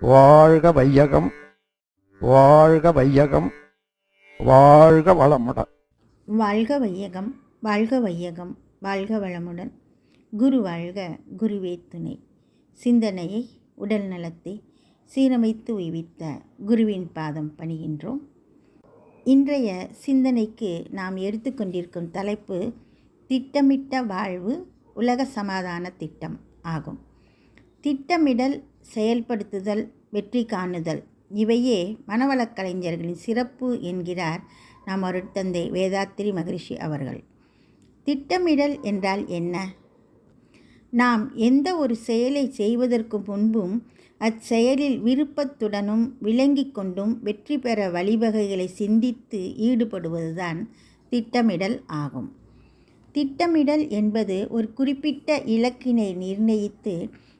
வாழ்க வையகம் வாழ்க வையகம் வாழ்க வளமுடன். வாழ்க வையகம் வாழ்க வையகம் வாழ்க வளமுடன். குரு வாழ்க குருவே துணை. சிந்தனையை உடல் நலத்தை சீரமைத்து உய்வித்த குருவின் பாதம் பணிகின்றோம். இன்றைய சிந்தனைக்கு நாம் எடுத்துக்கொண்டிருக்கும் தலைப்பு திட்டமிட்ட வாழ்வு உலக சமாதான திட்டம் ஆகும். திட்டமிடல் செயல்படுத்துதல் வெற்றி காணுதல். இவையே மனவளக்கலைஞர்களின் சிறப்பு என்கிறார் நம் அருட்தந்தை வேதாத்திரி மகரிஷி அவர்கள். திட்டமிடல் என்றால் என்ன? நாம் எந்த ஒரு செயலை செய்வதற்கு முன்பும் அச்செயலில் விருப்பத்துடனும் விளங்கி கொண்டும் வெற்றி பெற வழிவகைகளை சிந்தித்து ஈடுபடுவதுதான் திட்டமிடல் ஆகும். திட்டமிடல் என்பது ஒரு குறிப்பிட்ட இலக்கினை நிர்ணயித்து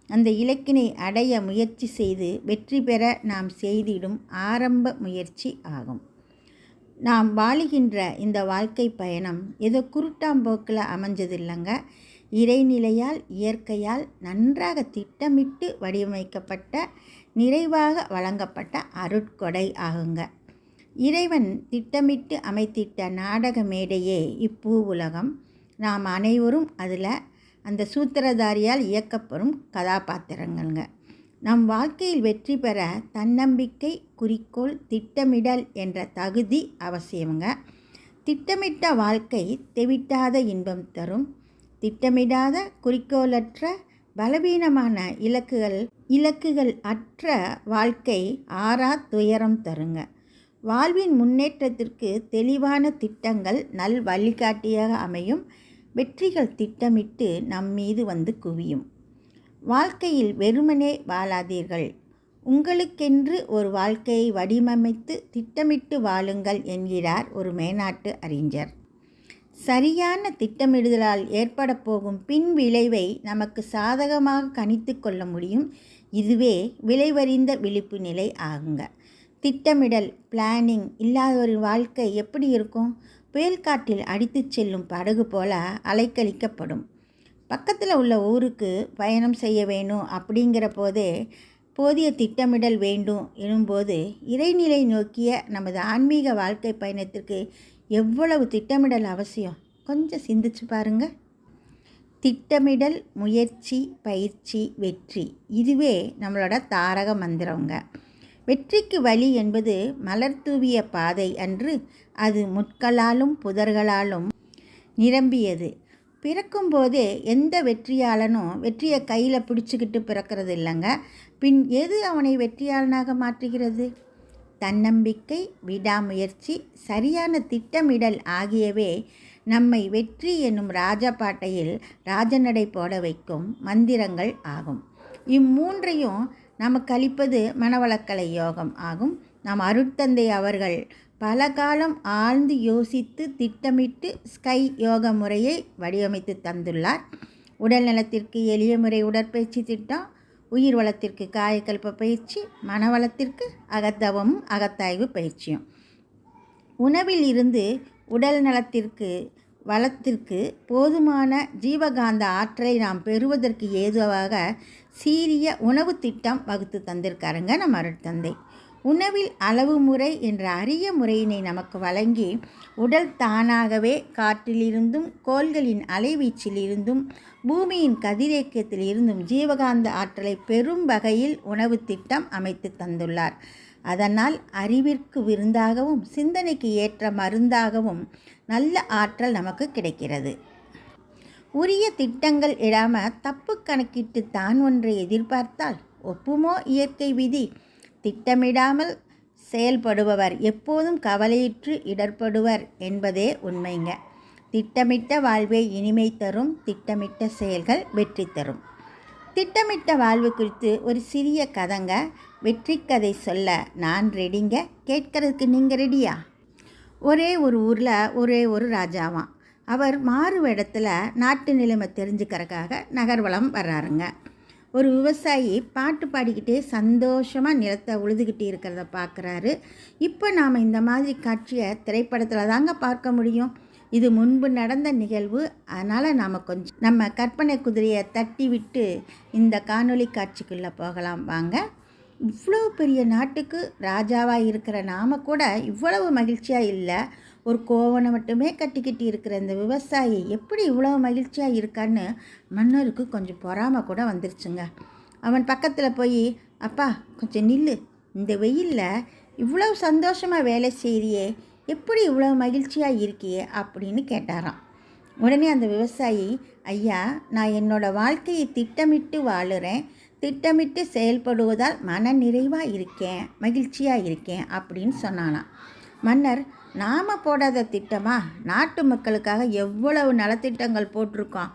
அந்த இலக்கினை அடைய முயற்சி செய்து வெற்றி பெற நாம் செய்திடும் ஆரம்ப முயற்சி ஆகும். நாம் வாழுகின்ற இந்த வாழ்க்கை பயணம் ஏதோ குருட்டாம்போக்கில் அமைஞ்சதில்லைங்க. இறைநிலையால் இயற்கையால் நன்றாக திட்டமிட்டு வடிவமைக்கப்பட்ட நிறைவாக வழங்கப்பட்ட அருட்கொடை ஆகுங்க. இறைவன் திட்டமிட்டு அமைத்திட்ட நாடக மேடையே இப்பூ உலகம். நாம் அனைவரும் அதில் அந்த சூத்திரதாரியால் இயக்கப்படும் கதாபாத்திரங்கள்ங்க. நம் வாழ்க்கையில் வெற்றி பெற தன்னம்பிக்கை குறிக்கோள் திட்டமிடல் என்ற தகுதி அவசியங்க திட்டமிட்ட வாழ்க்கை தெவிட்டாத இன்பம் தரும். திட்டமிடாத குறிக்கோளற்ற பலவீனமான இலக்குகள் இலக்குகள் அற்ற வாழ்க்கை ஆறா துயரம் தருங்க. வாழ்வின் முன்னேற்றத்திற்கு தெளிவான திட்டங்கள் நல் வழிகாட்டியாக அமையும். வெற்றிகள் திட்டமிட்டு நம் மீது வந்து குவியும். வாழ்க்கையில் வெறுமனே வாழாதீர்கள். உங்களுக்கென்று ஒரு வாழ்க்கையை வடிவமைத்து திட்டமிட்டு வாழுங்கள் என்கிறார் ஒரு மேனாட்டு அறிஞர். சரியான திட்டமிடுதலால் ஏற்பட போகும் பின் விளைவை நமக்கு சாதகமாக கணித்து கொள்ள முடியும். இதுவே விளைவறிந்த விழிப்பு நிலை ஆகுங்க. திட்டமிடல் பிளானிங் இல்லாத ஒரு வாழ்க்கை எப்படி இருக்கும்? புயல் காற்றில் அடித்துச் செல்லும் படகு போல அலைக்கழிக்கப்படும். பக்கத்தில் உள்ள ஊருக்கு பயணம் செய்ய வேணும் அப்படிங்கிற போதே போதிய திட்டமிடல் வேண்டும் எனும்போது இறைநிலை நோக்கிய நமது ஆன்மீக வாழ்க்கை பயணத்திற்கு எவ்வளவு திட்டமிடல் அவசியம்? கொஞ்சம் சிந்திச்சு பாருங்க. திட்டமிடல் முயற்சி பயிற்சி வெற்றி இதுவே நம்மளோட தாரக மந்திரங்க. வெற்றிக்கு வழி என்பது மலர் தூவிய பாதை அன்று அது முட்களாலும் புதர்களாலும் நிரம்பியது. பிறக்கும்போதே எந்த வெற்றியாளனும் வெற்றியை கையில் பிடிச்சிக்கிட்டு பிறக்கிறது இல்லைங்க. பின் எது அவனை வெற்றியாளனாக மாற்றுகிறது? தன்னம்பிக்கை விடாமுயற்சி சரியான திட்டமிடல் ஆகியவே நம்மை வெற்றி என்னும் ராஜபாட்டையில் ராஜநடை போட வைக்கும் மந்திரங்கள் ஆகும். இம்மூன்றையும் நமக்கு அளிப்பது மனவளக்கலை யோகம் ஆகும். நம் அருட்தந்தை அவர்கள் பல காலம் ஆழ்ந்து யோசித்து திட்டமிட்டு ஸ்கை யோக முறையை வடிவமைத்து தந்துள்ளார். உடல் நலத்திற்கு எளிய முறை உடற்பயிற்சி திட்டம் உயிர் வளத்திற்கு காயக்கல்ப பயிற்சி மனவளத்திற்கு அகத்தவமும் அகத்தாய்வு பயிற்சியும். உணவில் இருந்து உடல் நலத்திற்கு வளத்திற்கு போதுமான ஜீவகாந்த ஆற்றலை நாம் பெறுவதற்கு ஏதுவாக சீரிய உணவு திட்டம் வகுத்து தந்திருக்காருங்க நம்ம அருட்தந்தை உணவில் அளவு முறை என்ற அரிய முறையினை நமக்கு வழங்கி உடல் தானாகவே காற்றிலிருந்தும் கோள்களின் அலைவீச்சிலிருந்தும் பூமியின் கதிரியக்கத்தில் இருந்தும் ஜீவகாந்த ஆற்றலை பெரும் வகையில் உணவு திட்டம் அமைத்து தந்துள்ளார். அதனால் அறிவிற்கு விருந்தாகவும் சிந்தனைக்கு ஏற்ற மருந்தாகவும் நல்ல ஆற்றல் நமக்கு கிடைக்கிறது. உரிய திட்டங்கள் இடாமல் தப்பு கணக்கிட்டு தான் ஒன்றை எதிர்பார்த்தால் ஒப்புமோ இயற்கை விதி? திட்டமிடாமல் செயல்படுபவர் எப்போதும் கவலையிற்று இடர்படுவர் என்பதே உண்மைங்க. திட்டமிட்ட வாழ்வே இனிமை தரும் திட்டமிட்ட செயல்கள் வெற்றி தரும். திட்டமிட்ட வாழ்வு குறித்து ஒரு சிறிய கதைங்க. வெற்றி கதை சொல்ல நான் ரெடிங்க கேட்கறதுக்கு நீங்கள் ரெடியா ஒரே ஒரு ஊரில் ஒரே ஒரு ராஜாவாம். அவர் மாறு இடத்துல நாட்டு நிலைமை தெரிஞ்சுக்கிறக்காக நகர்வலம் வர்றாருங்க. ஒரு விவசாயி பாட்டு பாடிக்கிட்டே சந்தோஷமாக நிலத்தை உழுதுகிட்டு இருக்கிறத பார்க்குறாரு இப்போ நாம் இந்த மாதிரி காட்சியை திரைப்படத்தில் தாங்க பார்க்க முடியும். இது முன்பு நடந்த நிகழ்வு. அதனால் நாம் கொஞ்சம் நம்ம கற்பனை குதிரையை தட்டி விட்டு இந்த காணொளி காட்சிக்குள்ளே போகலாம். வாங்க. இவ்வளோ பெரிய நாட்டுக்கு ராஜாவாக இருக்கிற நாம கூட இவ்வளவு மகிழ்ச்சியாக இல்லை. ஒரு கோவனை மட்டுமே கட்டிக்கிட்டு இருக்கிற இந்த விவசாயி எப்படி இவ்வளோ மகிழ்ச்சியாக இருக்கான்னு மன்னருக்கு கொஞ்சம் பொறாமை கூட வந்துருச்சுங்க. அவன் பக்கத்தில் போய் அப்பா கொஞ்சம் நில்லு. இந்த வெயிலில் இவ்வளவு சந்தோஷமாக வேலை செய்கிறியே எப்படி இவ்வளோ மகிழ்ச்சியாக இருக்கியே? அப்படின்னு கேட்டாராம். உடனே அந்த விவசாயி ஐயா நான் என்னோட வாழ்க்கையை திட்டமிட்டு வாழுறேன். திட்டமிட்டு செயல்படுவதால் மன நிறைவாக இருக்கேன். மகிழ்ச்சியாக இருக்கேன். அப்படின்னு சொன்னானாம். மன்னர் நாம் போடாத திட்டமா? நாட்டு மக்களுக்காக எவ்வளவு நலத்திட்டங்கள் போட்டிருக்கோம்.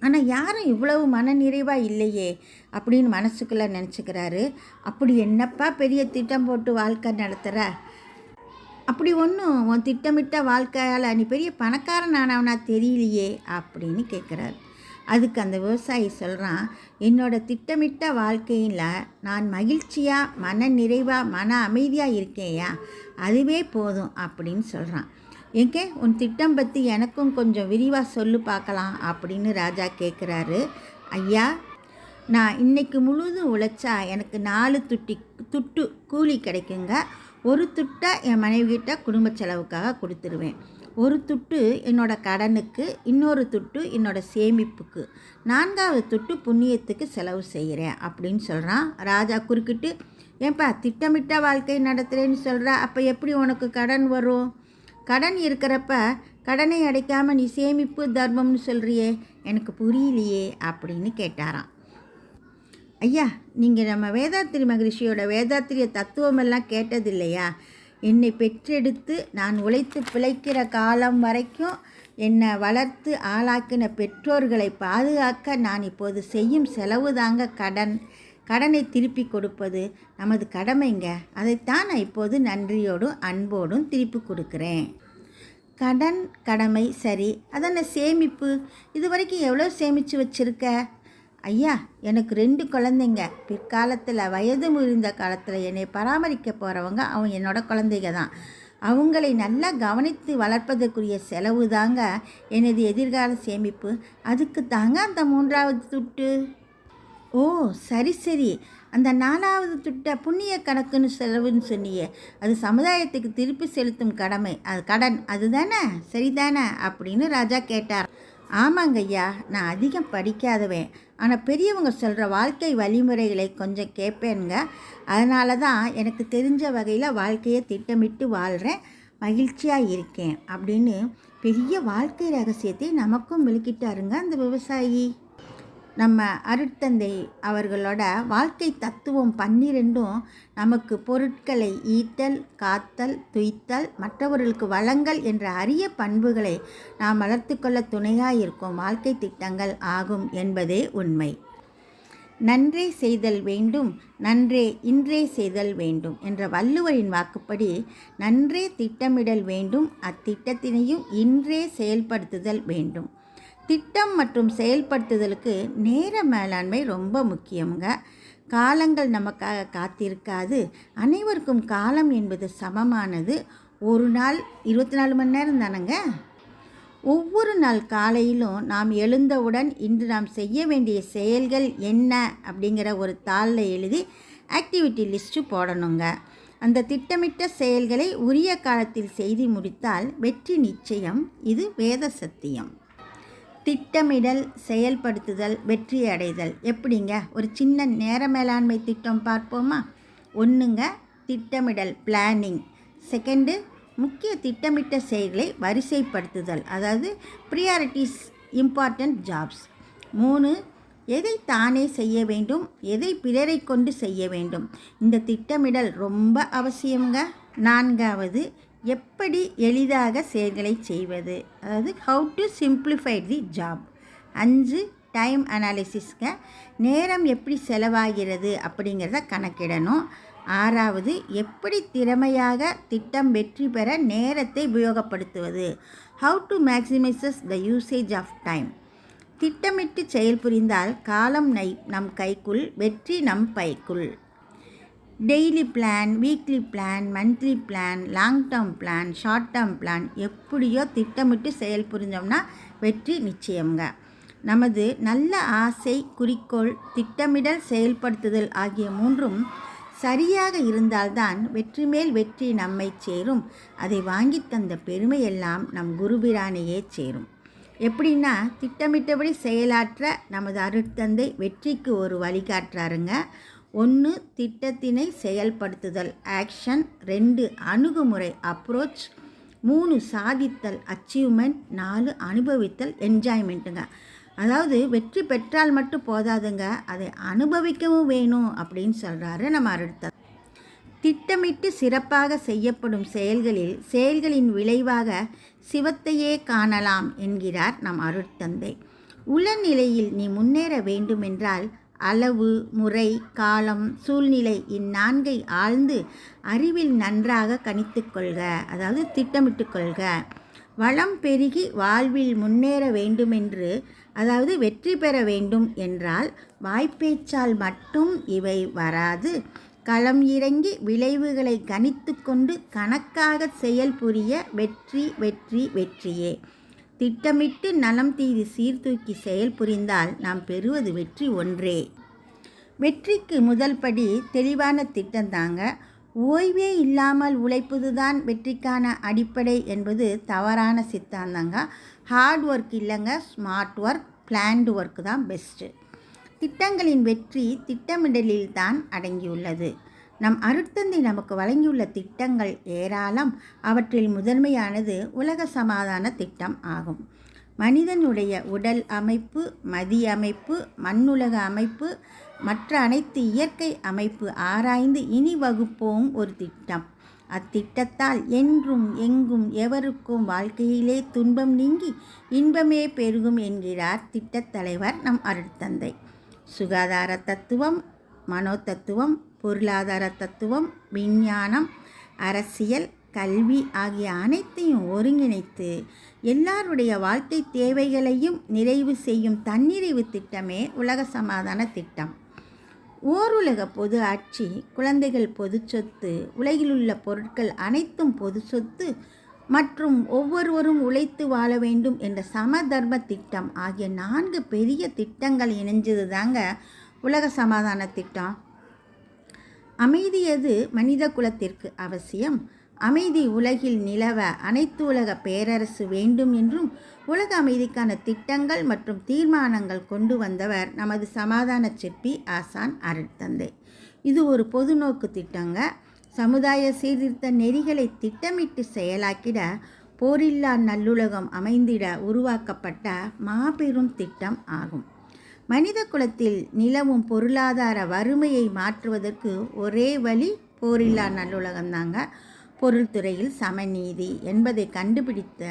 ஆனால் யாரும் இவ்வளவு மன நிறைவாக இல்லையே அப்படின்னு மனசுக்குள்ளே நினச்சிக்கிறாரு. அப்படி என்னப்பா பெரிய திட்டம் போட்டு வாழ்க்கை நடத்துகிற அப்படி ஒன்றும் உன் திட்டமிட்ட வாழ்க்கையால் நீ பெரிய பணக்காரன் ஆனவனா தெரியலையே அப்படின்னு கேட்குறாரு அதுக்கு அந்த விவசாயி சொல்கிறான் என்னோட திட்டமிட்ட வாழ்க்கையில் நான் மகிழ்ச்சியாக மன நிறைவாக மன அமைதியாக இருக்கேயா அதுவே போதும் அப்படின்னு சொல்கிறான் எங்கே? உன் திட்டம் பற்றி எனக்கும் கொஞ்சம் விரிவாக சொல்லு பார்க்கலாம் அப்படின்னு ராஜா கேட்குறாரு ஐயா நான் இன்றைக்கு முழுதும் உழைச்சா எனக்கு நாலு துட்டி துட்டு கூலி கிடைக்குங்க. ஒரு துட்டை என் மனைவிகிட்ட குடும்ப செலவுக்காக கொடுத்துருவேன். ஒரு துட்டு என்னோட கடனுக்கு இன்னொரு துட்டு என்னோட சேமிப்புக்கு. நான்காவது துட்டு புண்ணியத்துக்கு செலவு செய்கிறேன் அப்படின்னு சொல்கிறான் ராஜா குறுக்கிட்டு ஏன்பா திட்டமிட்ட வாழ்க்கை நடத்துகிறேன்னு சொல்கிற அப்போ எப்படி உனக்கு கடன் வரும்? கடன் இருக்கிறப்ப கடனை அடைக்காமல் நீ சேமிப்பு தர்மம்னு சொல்கிறியே எனக்கு புரியலையே அப்படின்னு கேட்டாராம். ஐயா நீங்கள் நம்ம வேதாத்திரி மகரிஷியோட வேதாத்திரிய தத்துவமெல்லாம் கேட்டதில்லையா? என்னை பெற்றெடுத்து நான் உழைத்து பிழைக்கிற காலம் வரைக்கும் என்னை வளர்த்து ஆளாக்கின பெற்றோர்களை பாதுகாக்க நான் இப்போது செய்யும் செலவு தாங்க கடன். கடனை திருப்பி கொடுப்பது நமது கடமைங்க. அதைத்தான் நான் இப்போது நன்றியோடும் அன்போடும் திருப்பி கொடுக்குறேன். கடன் கடமை சரி. அதென்ன சேமிப்பு? இது வரைக்கும் எவ்வளோ சேமித்து வச்சுருக்க? ஐயா எனக்கு ரெண்டு குழந்தைங்க. பிற்காலத்தில் வயது முறிந்த காலத்தில் என்னை பராமரிக்க போகிறவங்க அவங்க என்னோட குழந்தைங்க தான். அவங்களை நல்லா கவனித்து வளர்ப்பதற்குரிய செலவு தாங்க எனது எதிர்கால சேமிப்பு. அதுக்கு தாங்க அந்த மூன்றாவது துட்டு. ஓ சரி சரி. அந்த நாலாவது துட்ட புண்ணிய கணக்குன்னு செலவுன்னு சொன்னியே. அது சமுதாயத்துக்கு திருப்பி செலுத்தும் கடமை. அது கடன். அதுதானே? சரிதானே? அப்படின்னு ராஜா கேட்டார் ஆமாங்க ஐயா நான் அதிகம் படிக்காதவன். ஆனால் பெரியவங்க சொல்கிற வாழ்க்கை வழிமுறைகளை கொஞ்சம் கேட்பேனுங்க அதனால தான் எனக்கு தெரிஞ்ச வகையில் வாழ்க்கையை திட்டமிட்டு வாழ்கிறேன் மகிழ்ச்சியாக இருக்கேன் அப்படின்னு பெரிய வாழ்க்கை ரகசியத்தை நமக்கும் விளக்கிட்டாருங்க அந்த விவசாயி. நம்ம அருட்தந்தை அவர்களோட வாழ்க்கை தத்துவம் பன்னிரெண்டும் நமக்கு பொருட்களை ஈட்டல் காத்தல் துய்த்தல் மற்றவர்களுக்கு வழங்கல் என்ற அரிய பண்புகளை நாம் வளர்த்துக்கொள்ள துணையாக இருக்கும் வாழ்க்கை திட்டங்கள் ஆகும் என்பதே உண்மை. நன்றே செய்தல் வேண்டும் நன்றே இன்றே செய்தல் வேண்டும் என்ற வள்ளுவரின் வாக்குப்படி நன்றே திட்டமிடல் வேண்டும் அத்திட்டத்தினையும் இன்றே செயல்படுத்துதல் வேண்டும். திட்டம் மற்றும் செயல்படுத்துதலுக்கு நேர மேலாண்மை ரொம்ப முக்கியங்க காலங்கள் நமக்காக காத்திருக்காது. அனைவருக்கும் காலம் என்பது சமமானது. ஒரு நாள் இருபத்தி நாலு மணி நேரம் தானங்க? ஒவ்வொரு நாள் காலையிலும் நாம் எழுந்தவுடன் இன்று நாம் செய்ய வேண்டிய செயல்கள் என்ன அப்படிங்கிற ஒரு தாளில் எழுதி ஆக்டிவிட்டி லிஸ்ட்டு போடணுங்க. அந்த திட்டமிட்ட செயல்களை உரிய காலத்தில் செய்து முடித்தால் வெற்றி நிச்சயம். இது வேத சத்தியம். திட்டமிடல் செயல்படுத்துதல் வெற்றி அடைதல் எப்படிங்க? ஒரு சின்ன நேர மேலாண்மை திட்டம் பார்ப்போமா? ஒன்றுங்க திட்டமிடல் பிளானிங். செகண்டு முக்கிய திட்டமிட்ட செயல்களை வரிசைப்படுத்துதல் அதாவது ப்ரியாரிட்டிஸ் இம்பார்ட்டண்ட் ஜாப்ஸ் மூணு எதை தானே செய்ய வேண்டும் எதை பிறரை கொண்டு செய்ய வேண்டும். இந்த திட்டமிடல் ரொம்ப அவசியங்க நான்காவது எப்படி எளிதாக செயல்களை செய்வது? அதாவது how to simplify the job அஞ்சு டைம் அனாலிசிஸ்ங்க நேரம் எப்படி செலவாகிறது அப்படிங்கிறத கணக்கிடணும். ஆறாவது எப்படி திறமையாக திட்டம் வெற்றி பெற நேரத்தை உபயோகப்படுத்துவது? How to maximises the usage of time திட்டமிட்டு செயல் புரிந்தால் காலம் நை நம் கைக்குள் வெற்றி நம் பைக்குள். Daily plan weekly plan monthly plan long term plan short term plan எப்படியோ திட்டமிட்டு செயல் புரிஞ்சோம்னா வெற்றி நிச்சயம்ங்க. நமது நல்ல ஆசை குறிக்கோள் திட்டமிடல் செயல்படுத்துதல் ஆகிய மூன்றும் சரியாக இருந்தால்தான் வெற்றி மேல் வெற்றி நம்மை சேரும். அதை வாங்கித் தந்த பெருமையெல்லாம் நம் குருபிரானையே சேரும். எப்படின்னா திட்டமிட்டபடி செயலாற்ற நமது அருட்தந்தை வெற்றிக்கு ஒரு வழிகாட்டுறாருங்க. ஒன்று திட்டத்தினை செயல்படுத்துதல் ஆக்ஷன் ரெண்டு அணுகுமுறை அப்ரோச் மூணு சாதித்தல் அச்சீவ்மெண்ட் நாலு அனுபவித்தல் என்ஜாய்மெண்ட்டுங்க அதாவது வெற்றி பெற்றால் மட்டும் போதாதுங்க அதை அனுபவிக்கவும் வேணும் அப்படின்னு சொல்கிறாரு நம்ம அருட்தந்தை திட்டமிட்டு சிறப்பாக செய்யப்படும் செயல்களில் செயல்களின் விளைவாக சிவத்தையே காணலாம் என்கிறார் நம் அருட்தந்தை. உளநிலையில் நீ முன்னேற வேண்டுமென்றால் அளவு முறை காலம் சூழ்நிலை இந்நான்கை ஆழ்ந்து அறிவில் நன்றாக கணித்து கொள்க. அதாவது திட்டமிட்டு கொள்க. வளம் பெருகி வாழ்வில் முன்னேற வேண்டுமென்று அதாவது வெற்றி பெற வேண்டும் என்றால் வாய்ப்பேச்சால் மட்டும் இவை வராது. களம் இறங்கி விளைவுகளை கணித்து கொண்டு கணக்காக செயல் புரிய வெற்றி வெற்றி வெற்றியே. திட்டமிட்டு நலம் தீது சீர்தூக்கி செயல் புரிந்தால் நாம் பெறுவது வெற்றி ஒன்றே. வெற்றிக்கு முதல் படி தெளிவான திட்டம் தாங்க. ஓய்வே இல்லாமல் உழைப்பதுதான் வெற்றிக்கான அடிப்படை என்பது தவறான சித்தாந்தங்க. ஹார்ட் ஒர்க் இல்லைங்க ஸ்மார்ட் ஒர்க் பிளான்டு ஒர்க் தான் பெஸ்ட்டு. திட்டங்களின் வெற்றி திட்டமிடலில் தான் அடங்கியுள்ளது. நம் அருட்தந்தை நமக்கு வழங்கியுள்ள திட்டங்கள் ஏராளம். அவற்றில் முதன்மையானது உலக சமாதான திட்டம் ஆகும். மனிதனுடைய உடல் அமைப்பு மதி அமைப்பு மண்ணுலக அமைப்பு மற்ற அனைத்து இயற்கை அமைப்பு ஆராய்ந்து இனி வகுப்போம் ஒரு திட்டம். அத்திட்டத்தால் என்றும் எங்கும் எவருக்கும் வாழ்க்கையிலே துன்பம் நீங்கி இன்பமே பெருகும் என்கிறார் திட்டத் தலைவர் நம் அருட்தந்தை. சுகாதார தத்துவம் மனோ தத்துவம் பொருளாதார தத்துவம் விஞ்ஞானம் அரசியல் கல்வி ஆகிய அனைத்தையும் ஒருங்கிணைத்து எல்லாருடைய வாழ்க்கை தேவைகளையும் நிறைவு செய்யும் தன்னிறைவு திட்டமே உலக சமாதான திட்டம். ஓருலக பொது ஆட்சி குழந்தைகள் பொது சொத்து உலகிலுள்ள பொருட்கள் அனைத்தும் பொது சொத்து மற்றும் ஒவ்வொருவரும் உழைத்து வாழ வேண்டும் என்ற சமதர்ம திட்டம் ஆகிய நான்கு பெரிய திட்டங்கள் இணைஞ்சது தாங்க உலக சமாதான திட்டம். அமைதியது மனித குலத்திற்கு அவசியம். அமைதி உலகில் நிலவ அனைத்து உலக பேரரசு வேண்டும் என்றும் உலக அமைதிக்கான திட்டங்கள் மற்றும் தீர்மானங்கள் கொண்டு வந்தவர் நமது சமாதான சிற்பி ஆசான் அருட்தந்தை இது ஒரு பொதுநோக்கு திட்டங்க. சமுதாய சீர்திருத்த நெறிகளை திட்டமிட்டு செயலாக்கிட போரில்லா நல்லுலகம் அமைந்திட உருவாக்கப்பட்ட மாபெரும் திட்டம் ஆகும். மனித குலத்தில் நிலவும் பொருளாதார வறுமையை மாற்றுவதற்கு ஒரே வழி போரில்லா நல்லுலகம்தாங்க. பொருள்துறையில் சமநீதி என்பதை கண்டுபிடித்த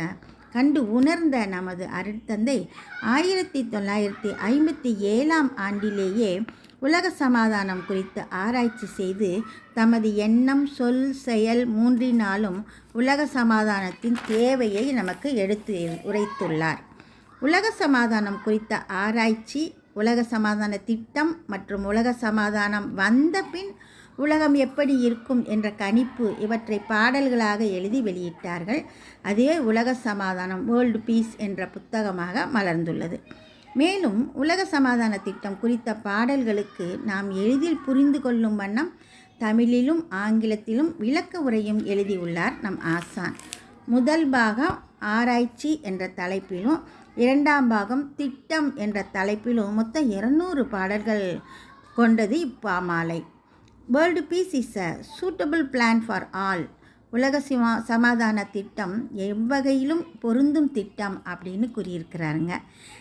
கண்டு உணர்ந்த நமது அருட்தந்தை ஆயிரத்தி தொள்ளாயிரத்தி ஐம்பத்தி ஏழாம் ஆண்டிலேயே உலக சமாதானம் குறித்து ஆராய்ச்சி செய்து தமது எண்ணம் சொல் செயல் மூன்றினாலும் உலக சமாதானத்தின் தேவையை நமக்கு எடுத்து உரைத்துள்ளார். உலக சமாதானம் குறித்த ஆராய்ச்சி உலக சமாதான திட்டம் மற்றும் உலக சமாதானம் வந்த பின் உலகம் எப்படி இருக்கும் என்ற கணிப்பு இவற்றை பாடல்களாக எழுதி வெளியிட்டார்கள். அதே உலக சமாதானம் வேர்ல்டு பீஸ் என்ற புத்தகமாக மலர்ந்துள்ளது. மேலும் உலக சமாதான திட்டம் குறித்த பாடல்களுக்கு நாம் எளிதில் புரிந்து கொள்ளும் வண்ணம் தமிழிலும் ஆங்கிலத்திலும் விளக்க உரையும் எழுதியுள்ளார் நம் ஆசான். முதல் பாகம் ஆராய்ச்சி என்ற தலைப்பிலும் இரண்டாம் பாகம் திட்டம் என்ற தலைப்பிலும் மொத்தம் இருநூறு பாடல்கள் கொண்டது இப்பாமாலை. World peace is a suitable plan for all உலக சிமா சமாதான திட்டம் எவ்வகையிலும் பொருந்தும் திட்டம் அப்படின்னு கூறியிருக்கிறாருங்க.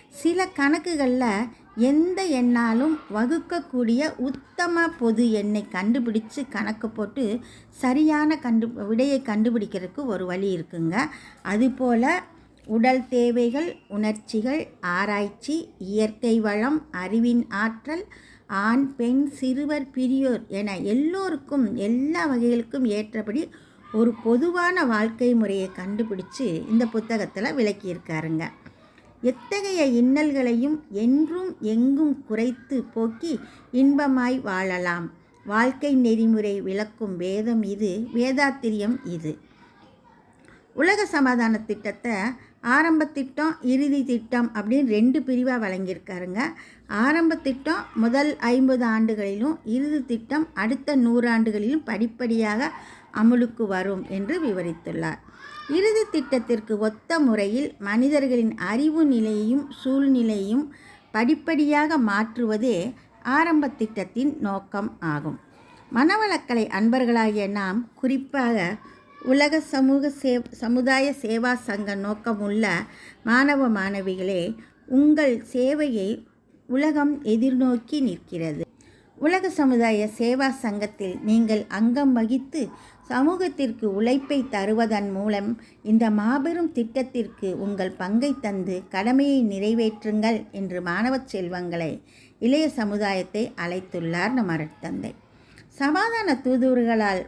சில கணக்குகளில் எந்த எண்ணாலும் வகுக்கக்கூடிய உத்தம பொது எண்ணை கண்டுபிடிச்சு கணக்கு போட்டு சரியான கண்டு விடையை கண்டுபிடிக்கிறதுக்கு ஒரு வழி இருக்குங்க. அதுபோல் உடல் தேவைகள் உணர்ச்சிகள் ஆராய்ச்சி இயற்கை வளம் அறிவின் ஆற்றல் ஆண் பெண் சிறுவர் பிரியோர் என எல்லோருக்கும் எல்லா வகைகளுக்கும் ஏற்றபடி ஒரு பொதுவான வாழ்க்கை முறையை கண்டுபிடிச்சு இந்த புத்தகத்தில் விளக்கியிருக்காருங்க. எத்தகைய இன்னல்களையும் என்றும் எங்கும் குறைத்து போக்கி இன்பமாய் வாழலாம். வாழ்க்கை நெறிமுறை விளக்கும் வேதம் இது வேதாத்திரியம் இது. உலக சமாதான திட்டத்தை ஆரம்ப திட்டம் இறுதி திட்டம் அப்படின்னு ரெண்டு பிரிவாக வழங்கியிருக்காருங்க. ஆரம்ப திட்டம் முதல் ஐம்பது ஆண்டுகளிலும் இறுதி திட்டம் அடுத்த நூறாண்டுகளிலும் படிப்படியாக அமுலுக்கு வரும் என்று விவரித்துள்ளார். இறுதி திட்டத்திற்கு ஒத்த முறையில் மனிதர்களின் அறிவு நிலையையும் சூழ்நிலையும் படிப்படியாக மாற்றுவதே ஆரம்ப திட்டத்தின் நோக்கம் ஆகும். மனவளக்கலை அன்பர்களாகிய நாம் குறிப்பாக உலக சமூக சே சமுதாய சேவா சங்க நோக்கமுள்ள மாணவ மாணவிகளே உங்கள் சேவையை உலகம் எதிர்நோக்கி நிற்கிறது. உலக சமுதாய சேவா சங்கத்தில் நீங்கள் அங்கம் வகித்து சமூகத்திற்கு உழைப்பை தருவதன் மூலம் இந்த மாபெரும் திட்டத்திற்கு உங்கள் பங்கை தந்து கடமையை நிறைவேற்றுங்கள் என்று மாணவ செல்வங்களை இளைய சமுதாயத்தை அழைத்துள்ளார் நம் அருட்தந்தை சமாதான தூதுவர்களால்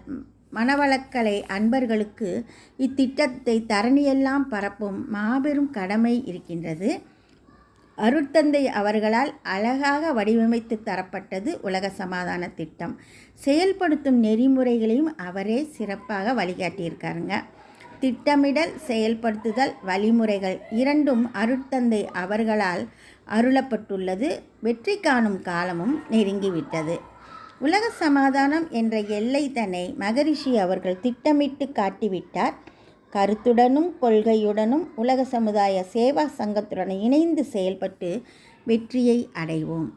மனவளக்கலை அன்பர்களுக்கு இத்திட்டத்தை தரணியெல்லாம் பரப்பும் மாபெரும் கடமை இருக்கின்றது. அருட்தந்தை அவர்களால் அழகாக வடிவமைத்து தரப்பட்டது உலக சமாதான திட்டம். செயல்படுத்தும் நெறிமுறைகளையும் அவரே சிறப்பாக வழிகாட்டியிருக்காருங்க. திட்டமிடல் செயல்படுத்துதல் வழிமுறைகள் இரண்டும் அருட்தந்தை அவர்களால் அருளப்பட்டுள்ளது. வெற்றி காணும் காலமும் நெருங்கிவிட்டது. உலக சமாதானம் என்ற எல்லை தன்னை மகரிஷி அவர்கள் திட்டமிட்டு காட்டிவிட்டார். கருத்துடனும் கொள்கையுடனும் உலக சமுதாய சேவா சங்கத்துடன் இணைந்து செயல்பட்டு வெற்றியை அடைவோம்.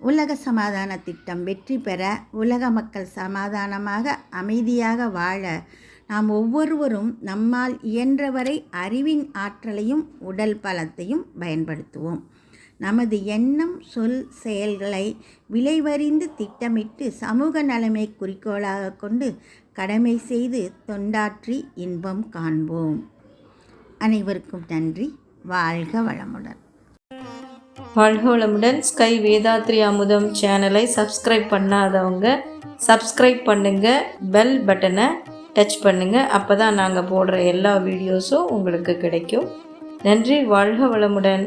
உலக சமாதான திட்டம் வெற்றி பெற உலக மக்கள் சமாதானமாக அமைதியாக வாழ நாம் ஒவ்வொருவரும் நம்மால் இயன்றவரை அறிவின் ஆற்றலையும் உடல் பலத்தையும் பயன்படுத்துவோம். நமது எண்ணம் சொல் செயல்களை விளைவறிந்து திட்டமிட்டு சமூக நலமை குறிக்கோளாக கொண்டு கடமை செய்து தொண்டாற்றி இன்பம் காண்போம். அனைவருக்கும் நன்றி. வாழ்க வளமுடன். வாழ்க வளமுடன். ஸ்கை வேதாத்ரி அமுதம் சேனலை சப்ஸ்கிரைப் பண்ணாதவங்க சப்ஸ்கிரைப் பண்ணுங்க பெல் பட்டனை டச் பண்ணுங்க. அப்போ தான் நாங்கள் போடுற எல்லா வீடியோஸும் உங்களுக்கு கிடைக்கும். நன்றி. வாழ்க வளமுடன்.